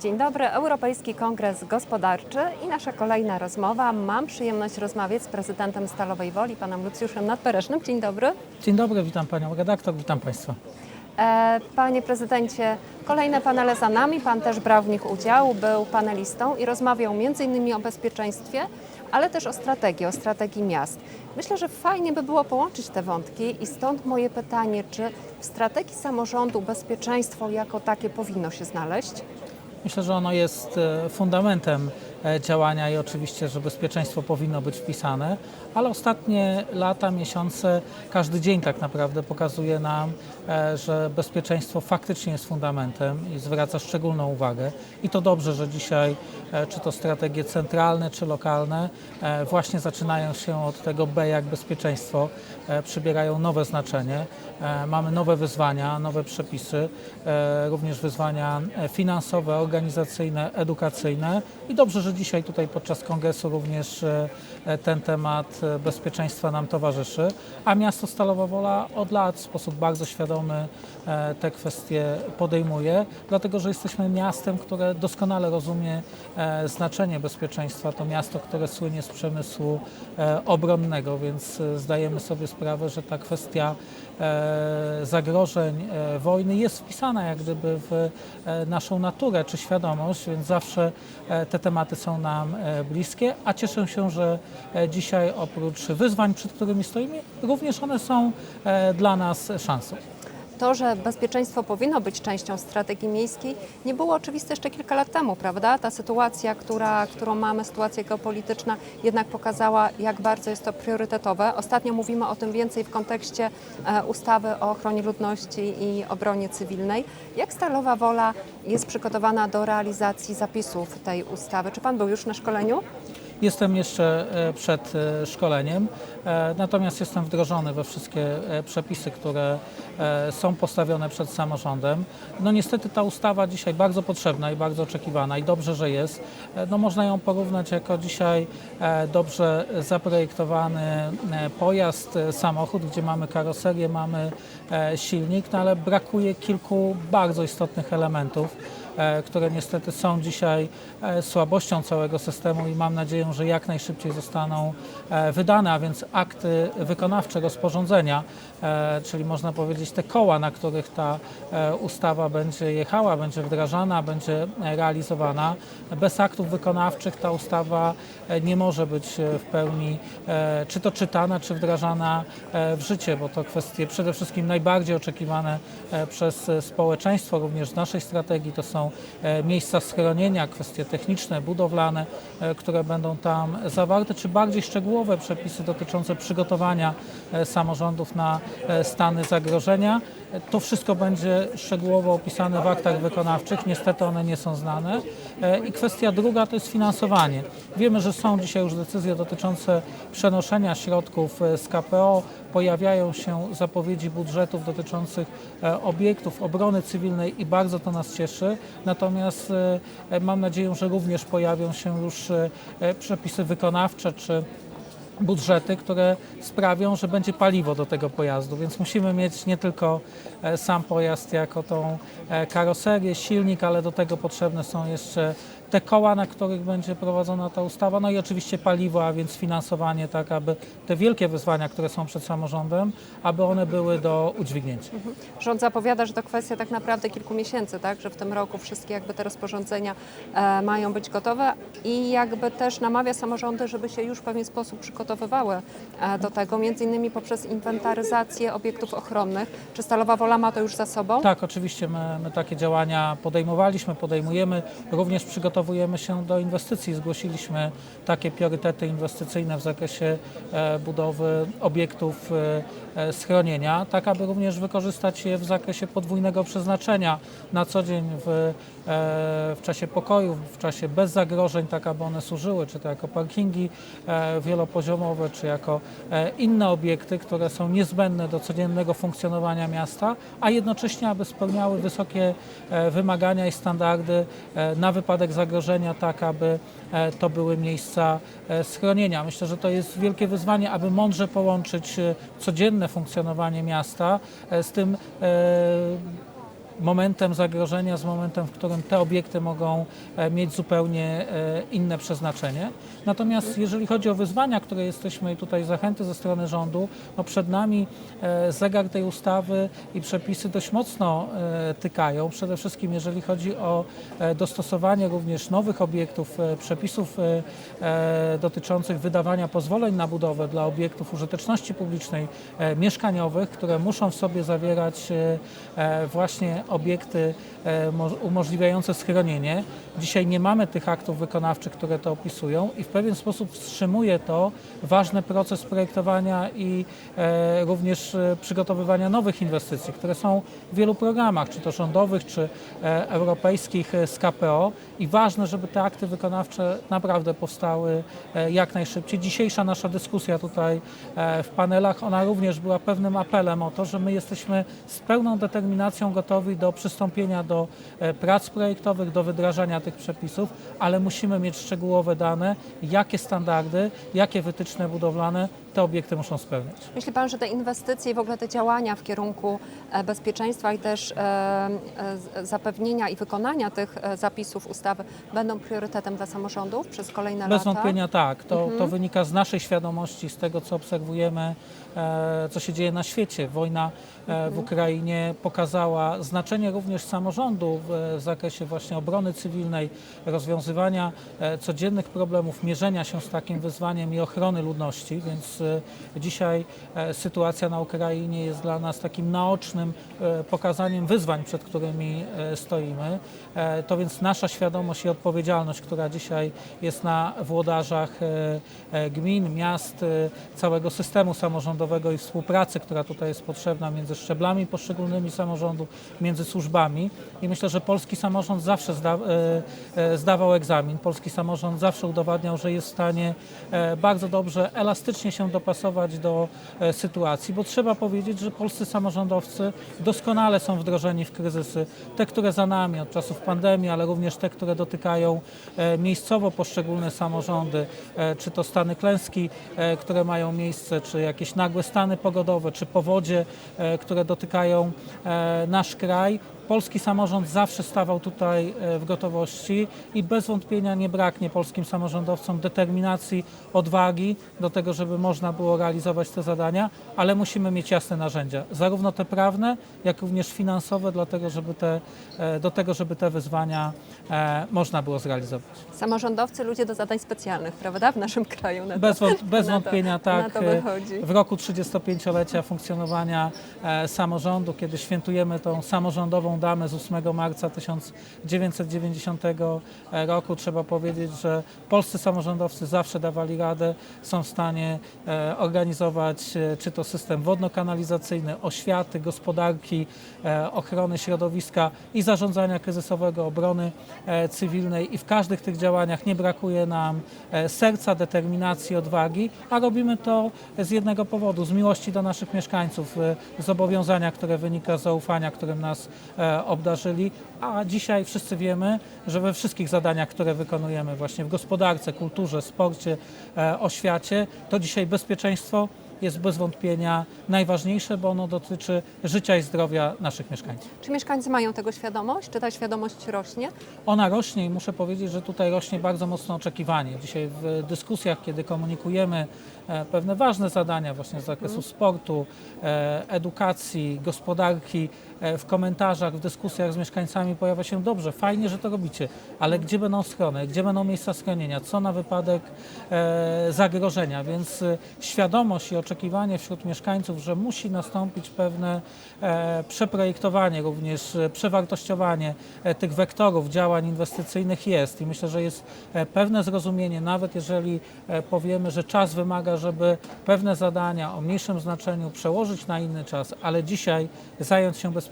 Dzień dobry, Europejski Kongres Gospodarczy i nasza kolejna rozmowa. Mam przyjemność rozmawiać z prezydentem Stalowej Woli, panem Lucjuszem Nadperesznym. Dzień dobry. Dzień dobry, witam panią redaktor, witam państwa. E, Panie prezydencie, kolejne panele za nami. Pan też brał w nich udział, był panelistą i rozmawiał m.in. o bezpieczeństwie, ale też o strategii, o strategii miast. Myślę, że fajnie by było połączyć te wątki i stąd moje pytanie, czy w strategii samorządu bezpieczeństwo jako takie powinno się znaleźć? Myślę, że ono jest e, fundamentem działania i oczywiście, że bezpieczeństwo powinno być wpisane, ale ostatnie lata, miesiące, każdy dzień tak naprawdę pokazuje nam, e, że bezpieczeństwo faktycznie jest fundamentem i zwraca szczególną uwagę. I to dobrze, że dzisiaj, e, czy to strategie centralne, czy lokalne, e, właśnie zaczynają się od tego B jak bezpieczeństwo, e, przybierają nowe znaczenie. E, Mamy nowe wyzwania, nowe przepisy, e, również wyzwania e, finansowe, organizacyjne, edukacyjne i dobrze, że dzisiaj tutaj podczas kongresu również e, e, ten temat e, bezpieczeństwa nam towarzyszy, a miasto Stalowa Wola od lat w sposób bardzo świadomy te kwestie podejmuje, dlatego że jesteśmy miastem, które doskonale rozumie znaczenie bezpieczeństwa. To miasto, które słynie z przemysłu obronnego, więc zdajemy sobie sprawę, że ta kwestia zagrożeń wojny jest wpisana jak gdyby w naszą naturę czy świadomość, więc zawsze te tematy są nam e, bliskie, a cieszę się, że e, dzisiaj oprócz wyzwań, przed którymi stoimy, również one są e, dla nas szansą. To, że bezpieczeństwo powinno być częścią strategii miejskiej, nie było oczywiste jeszcze kilka lat temu, prawda? Ta sytuacja, która, którą mamy, sytuacja geopolityczna, jednak pokazała, jak bardzo jest to priorytetowe. Ostatnio mówimy o tym więcej w kontekście e, ustawy o ochronie ludności i obronie cywilnej. Jak Stalowa Wola jest przygotowana do realizacji zapisów tej ustawy? Czy Pan był już na szkoleniu? Jestem jeszcze e, przed e, szkoleniem, e, natomiast jestem wdrożony we wszystkie przepisy, które są postawione przed samorządem. No niestety ta ustawa dzisiaj bardzo potrzebna i bardzo oczekiwana i dobrze, że jest. No można ją porównać jako dzisiaj dobrze zaprojektowany pojazd, samochód, gdzie mamy karoserię, mamy silnik, no ale brakuje kilku bardzo istotnych elementów które niestety są dzisiaj e, słabością całego systemu i mam nadzieję, że jak najszybciej zostaną e, wydane, a więc akty wykonawcze rozporządzenia, e, czyli można powiedzieć te koła, na których ta e, ustawa będzie jechała, będzie wdrażana, będzie e, realizowana. Bez aktów wykonawczych ta ustawa e, nie może być e, w pełni e, czy to czytana, czy wdrażana e, w życie, bo to kwestie przede wszystkim najbardziej oczekiwane e, przez e, społeczeństwo, również z naszej strategii, to są e, miejsca schronienia, kwestie techniczne, budowlane, e, które będą tam zawarte, czy bardziej szczegółowe przepisy dotyczące przygotowania e, samorządów na stany zagrożenia. To wszystko będzie szczegółowo opisane w aktach wykonawczych. Niestety one nie są znane. I kwestia druga to jest finansowanie. Wiemy, że są dzisiaj już decyzje dotyczące przenoszenia środków z KPO. Pojawiają się zapowiedzi budżetów dotyczących obiektów obrony cywilnej i bardzo to nas cieszy. Natomiast e, mam nadzieję, że również pojawią się już e, e, przepisy wykonawcze czy budżety, które sprawią, że będzie paliwo do tego pojazdu, więc musimy mieć nie tylko e, sam pojazd jako tą e, karoserię, silnik, ale do tego potrzebne są jeszcze te koła, na których będzie prowadzona ta ustawa, no i oczywiście paliwo, a więc finansowanie, tak aby te wielkie wyzwania, które są przed samorządem, aby one były do udźwignięcia. Rząd zapowiada, że to kwestia tak naprawdę kilku miesięcy, tak? że w tym roku wszystkie jakby te rozporządzenia e, mają być gotowe i jakby też namawia samorządy, żeby się już w pewien sposób przygotowywały e, do tego, między innymi poprzez inwentaryzację obiektów ochronnych. Czy Stalowa Wola ma to już za sobą? Tak, oczywiście my, my takie działania podejmowaliśmy, podejmujemy. Również przygotowujemy się do inwestycji. Zgłosiliśmy takie priorytety inwestycyjne w zakresie e, budowy obiektów e, e, schronienia, tak aby również wykorzystać je w zakresie podwójnego przeznaczenia na co dzień w, w czasie pokojów, w czasie bez zagrożeń, tak aby one służyły, czy to jako parkingi wielopoziomowe, czy jako inne obiekty, które są niezbędne do codziennego funkcjonowania miasta, a jednocześnie, aby spełniały wysokie wymagania i standardy na wypadek zagrożenia, tak aby e, to były miejsca e, schronienia. Myślę, że to jest wielkie wyzwanie, aby mądrze połączyć e, codzienne funkcjonowanie miasta z tym momentem zagrożenia z momentem, w którym te obiekty mogą e, mieć zupełnie e, inne przeznaczenie. Natomiast jeżeli chodzi o wyzwania, które jesteśmy i tutaj zachęty ze strony rządu, no przed nami e, zegar tej ustawy i przepisy dość mocno tykają. Przede wszystkim jeżeli chodzi o dostosowanie również nowych obiektów, przepisów dotyczących wydawania pozwoleń na budowę dla obiektów użyteczności publicznej mieszkaniowych, które muszą w sobie zawierać właśnie obiekty e, mo- umożliwiające schronienie. Dzisiaj nie mamy tych aktów wykonawczych, które to opisują i w pewien sposób wstrzymuje to ważny proces projektowania i e, również e, przygotowywania nowych inwestycji, które są w wielu programach, czy to rządowych, czy europejskich z KPO i ważne, żeby te akty wykonawcze naprawdę powstały jak najszybciej. Dzisiejsza nasza dyskusja tutaj w panelach, ona również była pewnym apelem o to, że my jesteśmy z pełną determinacją gotowi do przystąpienia do e, prac projektowych, do wdrażania tych przepisów, ale musimy mieć szczegółowe dane, jakie standardy, jakie wytyczne budowlane te obiekty muszą spełniać. Myśli Pan, że te inwestycje i w ogóle te działania w kierunku e, bezpieczeństwa i też e, zapewnienia i wykonania tych zapisów ustawy będą priorytetem dla samorządów przez kolejne Bez lata? wątpienia tak. To, to wynika z naszej świadomości, z tego, co obserwujemy, co się dzieje na świecie. Wojna w Ukrainie pokazała znaczenie również samorządu w, zakresie właśnie obrony cywilnej, rozwiązywania e, codziennych problemów, mierzenia się z takim wyzwaniem i ochrony ludności, więc e, dzisiaj e, sytuacja na Ukrainie jest dla nas takim naocznym pokazaniem wyzwań, przed którymi stoimy. To więc nasza świadomość i odpowiedzialność, która dzisiaj jest na włodarzach gmin, miast, całego systemu samorządowego i współpracy, która tutaj jest potrzebna między szczeblami poszczególnymi samorządów, między służbami. I myślę, że polski samorząd zawsze zda, e, e, zdawał egzamin. Polski samorząd zawsze udowadniał, że jest w stanie e, bardzo dobrze, elastycznie się dopasować do sytuacji, bo trzeba powiedzieć, że polscy samorządowcy doskonale są wdrożeni w kryzysy, te, które za nami od czasów pandemii, ale również te, które dotykają miejscowo poszczególne samorządy, czy to stany klęski, które mają miejsce, czy jakieś nagłe stany pogodowe, czy powodzie, które dotykają nasz kraj. July Polski samorząd zawsze stawał tutaj e, w gotowości i bez wątpienia nie braknie polskim samorządowcom determinacji, odwagi do tego, żeby można było realizować te zadania, ale musimy mieć jasne narzędzia, zarówno te prawne, jak również finansowe, dlatego, żeby te, e, do tego, żeby te wyzwania e, można było zrealizować. Samorządowcy, ludzie do zadań specjalnych, prawda, w naszym kraju. Na to, Bez, wąt, bez na wątpienia tak. to wychodzi. W roku 35-lecia funkcjonowania samorządu, kiedy świętujemy tą samorządową damę z 8 marca 1990 roku, trzeba powiedzieć, że polscy samorządowcy zawsze dawali radę, są w stanie e, organizować e, czy to system wodno-kanalizacyjny, oświaty, gospodarki, e, ochrony środowiska i zarządzania kryzysowego, obrony cywilnej. I w każdych tych działaniach nie brakuje nam serca, determinacji, odwagi, a robimy to z jednego powodu, z miłości do naszych mieszkańców, zobowiązania, które wynika z zaufania, którym nas obdarzyli, a dzisiaj wszyscy wiemy, że we wszystkich zadaniach, które wykonujemy właśnie w gospodarce, kulturze, sporcie, e, oświacie, to dzisiaj bezpieczeństwo jest bez wątpienia najważniejsze, bo ono dotyczy życia i zdrowia naszych mieszkańców. Czy mieszkańcy mają tego świadomość? Czy ta świadomość rośnie? Ona rośnie i muszę powiedzieć, że tutaj rośnie bardzo mocno oczekiwanie. Dzisiaj w dyskusjach, kiedy komunikujemy e, pewne ważne zadania właśnie z zakresu sportu, e, edukacji, gospodarki, e, w komentarzach, w dyskusjach z mieszkańcami pojawia się dobrze, fajnie, że to robicie, ale gdzie będą schrony, gdzie będą miejsca schronienia, co na wypadek e, zagrożenia, więc e, świadomość i oczekiwanie wśród mieszkańców, że musi nastąpić pewne e, przeprojektowanie, również e, przewartościowanie e, tych wektorów działań inwestycyjnych jest. I myślę, że jest e, pewne zrozumienie, nawet jeżeli e, powiemy, że czas wymaga, żeby pewne zadania o mniejszym znaczeniu przełożyć na inny czas, ale dzisiaj zająć się bezpieczeństwem,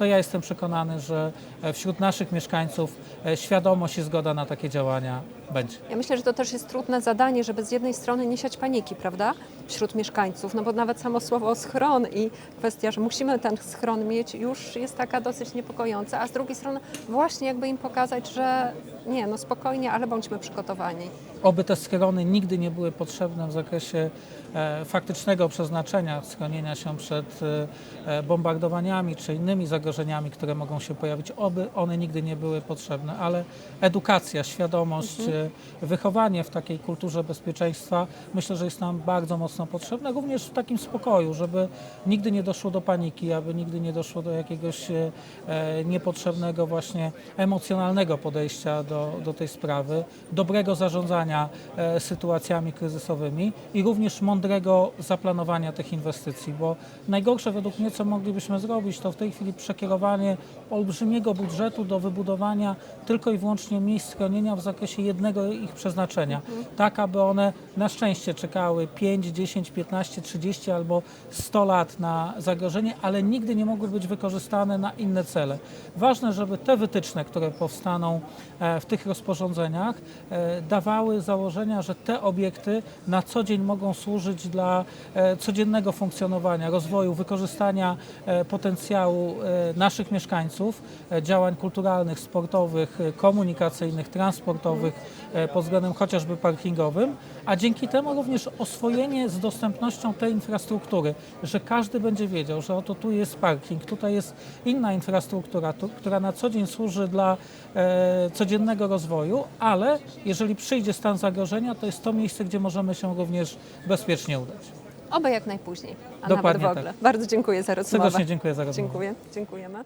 to ja jestem przekonany, że e, wśród naszych mieszkańców e, świadomość i zgoda na takie działania będzie. Ja myślę, że to też jest trudne zadanie, żeby z jednej strony nie siać paniki, prawda, wśród mieszkańców, no bo nawet samo słowo schron i kwestia, że musimy ten schron mieć, już jest taka dosyć niepokojąca, a z drugiej strony właśnie jakby im pokazać, że nie, no spokojnie, ale bądźmy przygotowani. Oby te schrony nigdy nie były potrzebne w zakresie e, faktycznego przeznaczenia schronienia się przed bombardowaniami, czy innymi zagrożeniami, które mogą się pojawić, oby one nigdy nie były potrzebne, ale edukacja, świadomość, e, wychowanie w takiej kulturze bezpieczeństwa myślę, że jest nam bardzo mocno potrzebne, również w takim spokoju, żeby nigdy nie doszło do paniki, aby nigdy nie doszło do jakiegoś e, e, niepotrzebnego właśnie emocjonalnego podejścia do, do tej sprawy, dobrego zarządzania sytuacjami kryzysowymi i również mądrego zaplanowania tych inwestycji, bo najgorsze według mnie, co moglibyśmy zrobić, to w tej chwili przekierowanie olbrzymiego budżetu do wybudowania tylko i wyłącznie miejsc schronienia w zakresie jednego ich przeznaczenia, tak aby one na szczęście czekały 5, 10, 15, 30 albo 100 lat na zagrożenie, ale nigdy nie mogły być wykorzystane na inne cele. Ważne, żeby te wytyczne, które powstaną e, w tych rozporządzeniach, e, dawały założenia, że te obiekty na co dzień mogą służyć dla e, codziennego funkcjonowania, rozwoju, wykorzystania e, potencjału e, naszych mieszkańców, e, działań kulturalnych, sportowych, e, komunikacyjnych, transportowych, pod względem chociażby parkingowym, a dzięki temu również oswojenie z dostępnością tej infrastruktury, że każdy będzie wiedział, że oto tu jest parking, tutaj jest inna infrastruktura, tu, która na co dzień służy dla codziennego rozwoju, ale jeżeli przyjdzie stan zagrożenia, to jest to miejsce, gdzie możemy się również bezpiecznie udać. Oby jak najpóźniej, a Dokładnie nawet w ogóle. Bardzo dziękuję za rozmowę. Serdecznie dziękuję za rozmowę. Dziękuję. Dziękujemy.